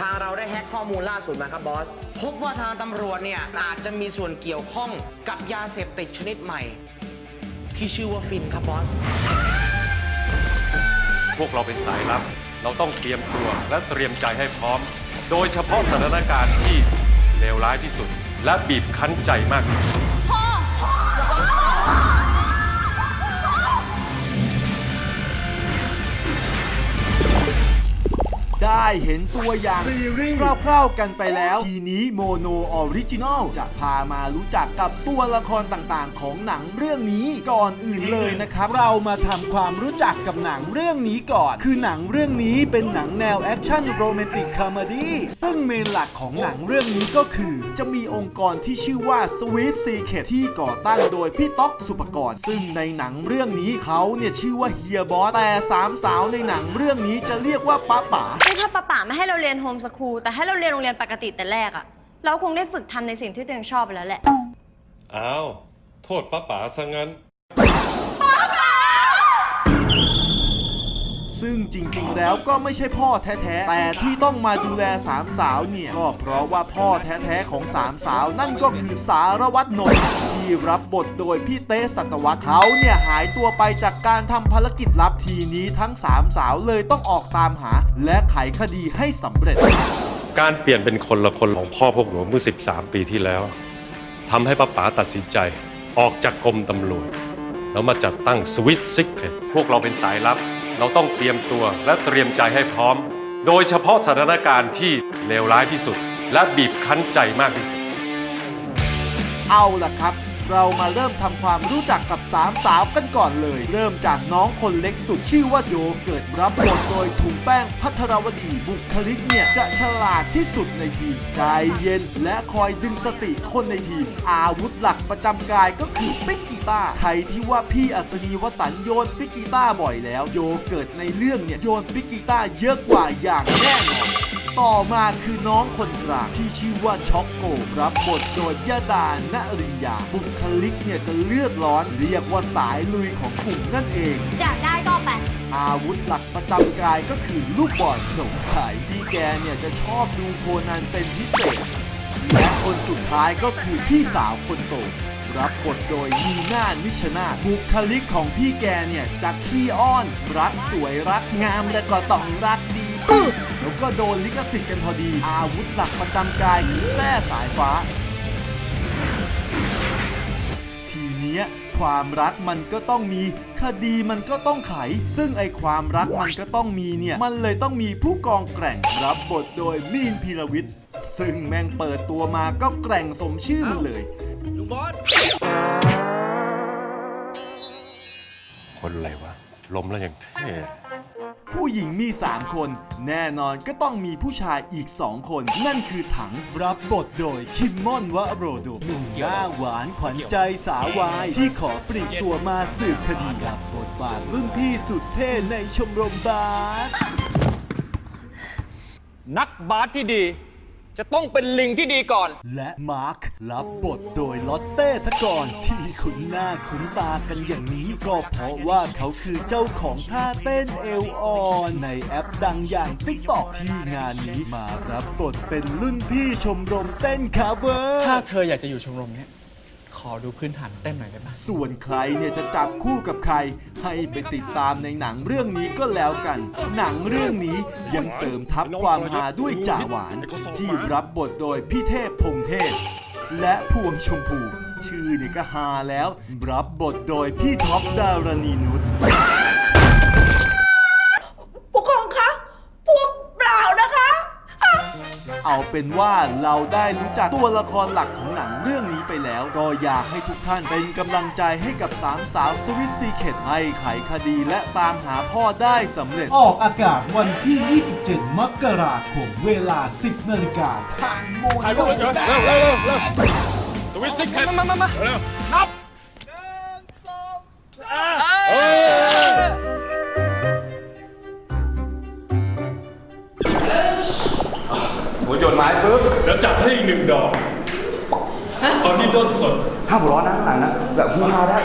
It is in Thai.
ทางเราได้แฮ็กข้อมูลล่าสุดมาครับบอส พบว่าทางตำรวจเนี่ยอาจจะมีส่วนเกี่ยวข้องกับยาเสพติดชนิดใหม่ ที่ชื่อว่าฟินครับบอส พวกเราเป็นสายลับ เราต้องเตรียมตัวและเตรียมใจให้พร้อม โดยเฉพาะสถานการณ์ที่เลวร้ายที่สุด และบีบคั้นใจมากที่สุด ได้เห็นตัวอย่างซีรีส์คร่าวๆกันไปแล้ว ทีนี้โมโนออริจินอลจะพามารู้จักกับตัวละครต่างๆ ของหนังเรื่องนี้ก่อนอื่นเลยนะครับ เรามาทำความรู้จักกับหนังเรื่องนี้ก่อน คือหนังเรื่องนี้เป็นหนังแนวแอคชั่นโรแมนติกคอมเมดี้ซึ่งเมนหลักของหนังเรื่องนี้ก็คือ จะมีองค์กรที่ชื่อว่า Sweet Secret ที่ก่อตั้งโดยพี่ต๊อกสุปกรณ์ซึ่งในหนังเรื่องนี้เขาเนี่ยชื่อว่าเฮียบอสแต่สามสาวในหนังเรื่องนี้จะเรียกว่าป้าป๋านี่ถ้าป้าป๋าไม่ให้เราเรียนโฮมสคูลแต่ให้เราเรียนโรงเรียนปกติแต่แรกอะเราคงได้ฝึกทำในสิ่งที่ตัวเองชอบไปแล้วแหละ อ้าว โทษป้าป๋าซะงั้น ซึ่งจริงๆ แล้วก็ไม่ใช่พ่อแท้ๆ แต่ที่ต้องมาดูแลสามสาวเนี่ย ก็เพราะว่าพ่อแท้ๆ ของสามสาวนั่นก็คือสารวัตรนนท์ ที่รับบทโดยพี่เต้สัตวัตรเขาเนี่ยหายตัวไปจากการทำภารกิจลับทีนี้ทั้งสามสาวเลยต้องออกตามหา และไขคดีให้สำเร็จ การเปลี่ยนเป็นคนละคนของพ่อพวกหนูเมื่อ 13 ปีที่แล้วทำให้ป้าป๋าตัดสินใจ ออกจากกรมตำรวจ แล้วมาจัดตั้งสวิตซิกพวกเราเป็นสายลับ เราต้องเตรียมตัวและเตรียมใจให้พร้อม โดยเฉพาะสถานการณ์ที่เลวร้ายที่สุด และบีบคั้นใจมากที่สุด เอาล่ะครับ เรามาเริ่มทำความรู้จักกับสามสาวกันก่อนเลย เริ่มจากน้องคนเล็กสุดชื่อว่าโยเกิดรับบทโดยถุงแป้งพัทรวดีบุคลิกเนี่ยจะฉลาดที่สุดในทีม ใจเย็นและคอยดึงสติคนในทีม อาวุธหลักประจำกายก็คือปิกกีตาใครที่ว่าพี่อัศนีวสันต์โยนปิกกีตาบ่อยแล้ว โยเกิดในเรื่องเนี่ยโยนปิกกีตาเยอะกว่าอย่างแน่นอน ต่อมาคือน้องคนกลางที่ชื่อว่าช็อกโกรับบทโดยยดานรินยาบุคลิกเนี่ยจะเลือดร้อนเรียกว่าสายลุยของกลุ่มนั่นเอง อยากได้ก็ไปอาวุธหลักประจำกายก็คือลูกบอลสงสัยพี่แกเนี่ยจะชอบดูโคนันเป็นพิเศษ และคนสุดท้ายก็คือพี่สาวคนโตรับบทโดยมีหน้านิชนาถบุคลิกของพี่แกเนี่ยจะขี้อ้อน รักสวยรักงามและก็ต้องรักดี แล้วก็โดนลิขสิทธิ์กันพอดี อาวุธหลักประจำกายคือแส้สายฟ้า ทีเนี้ยความรักมันก็ต้องมี คดีมันก็ต้องไข ซึ่งไอความรักมันก็ต้องมีเนี่ย มันเลยต้องมีผู้กองแกร่งรับบทโดยมีนพีรวิทย์ซึ่งแม่งเปิดตัวมาก็แกร่งสมชื่อมันเลยลุงบอสคนอะไรวะล้มแล้วยังเท่ ผู้หญิงมี 3 คน แน่นอนก็ต้องมีผู้ชายอีก 2 คน นั่นคือถังรับบทโดยคิมมอนวะโรโดหนุ่มหน้าหวานขวัญใจสาววาย ที่ขอปลีกตัวมาสืบคดีรับบทบาทรุ่นพี่สุดเท่ในชมรมบาสนักบาสที่ดี จะต้องเป็นลิงที่ดีก่อน และมาร์ครับบทโดยลอตเต้ทกรที่คุ้นหน้าคุ้นตากันอย่างนี้ก็เพราะว่าเขาคือเจ้าของท่าเต้นเอวอ่อนในแอปดังอย่าง TikTok ที่งานนี้มารับบทเป็นรุ่นพี่ชมรมเต้นคาเวอร์ ถ้าเธออยากจะอยู่ชมรมเนี้ย ขอดูพื้นฐานเต้นหน่อยได้ไหมส่วนใครเนี่ยจะจับคู่กับใคร ให้ไปติดตามในหนังเรื่องนี้ก็แล้วกัน หนังเรื่องนี้ยังเสริมทับความฮาด้วยจ่าหวาน ที่รับบทโดยพี่เทพพงเทพ และพวงชมพู ชื่อเนี่ยก็ฮาแล้ว รับบทโดยพี่ท็อปดารณีนุช เอาเป็นว่าเราได้รู้จักตัวละครหลักของหนังเรื่องนี้ไปแล้ว ก็อยากให้ทุกท่านเป็นกำลังใจให้กับสามสาวสวิสซีเ e ตให้ไขคดีและตามหาพ่อได้สำเร็จ ออกอากาศวันที่ 27 มกราคมเวลา 10 นาฬิกาทางโมโน สวิตซิกแคทมามามาเร็วนับ ให้อีกหนึ่งดอก ตอนนี้ด้นสดถ้าหัวเร้อนนะหนังนะแบบฮือฮาได้